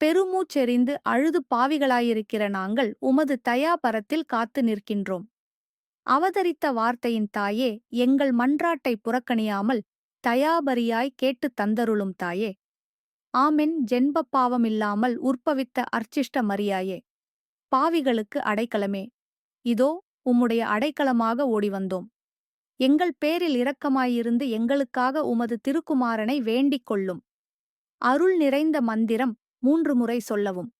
பெருமூச்செறிந்து அழுது பாவிகளாயிருக்கிற நாங்கள் உமது தயாபரத்தில் காத்து நிற்கின்றோம். அவதரித்த வார்த்தையின் தாயே எங்கள் மன்றாட்டை புறக்கணியாமல் தயாபரியாய் கேட்டுத் தந்தருளும் தாயே. ஆமென். ஜென்ப பாவமில்லாமல் உற்பவித்த அர்ச்சிஷ்ட மரியாயே. பாவிகளுக்கு அடைக்கலமே. இதோ உம்முடைய அடைக்கலமாக ஓடி வந்தோம் எங்கள் பேரில் இரக்கமாயிருந்து எங்களுக்காக உமது திருக்குமாரனை வேண்டிக் கொள்ளும். அருள் நிறைந்த மந்திரம் மூன்று முறை சொல்லவும்.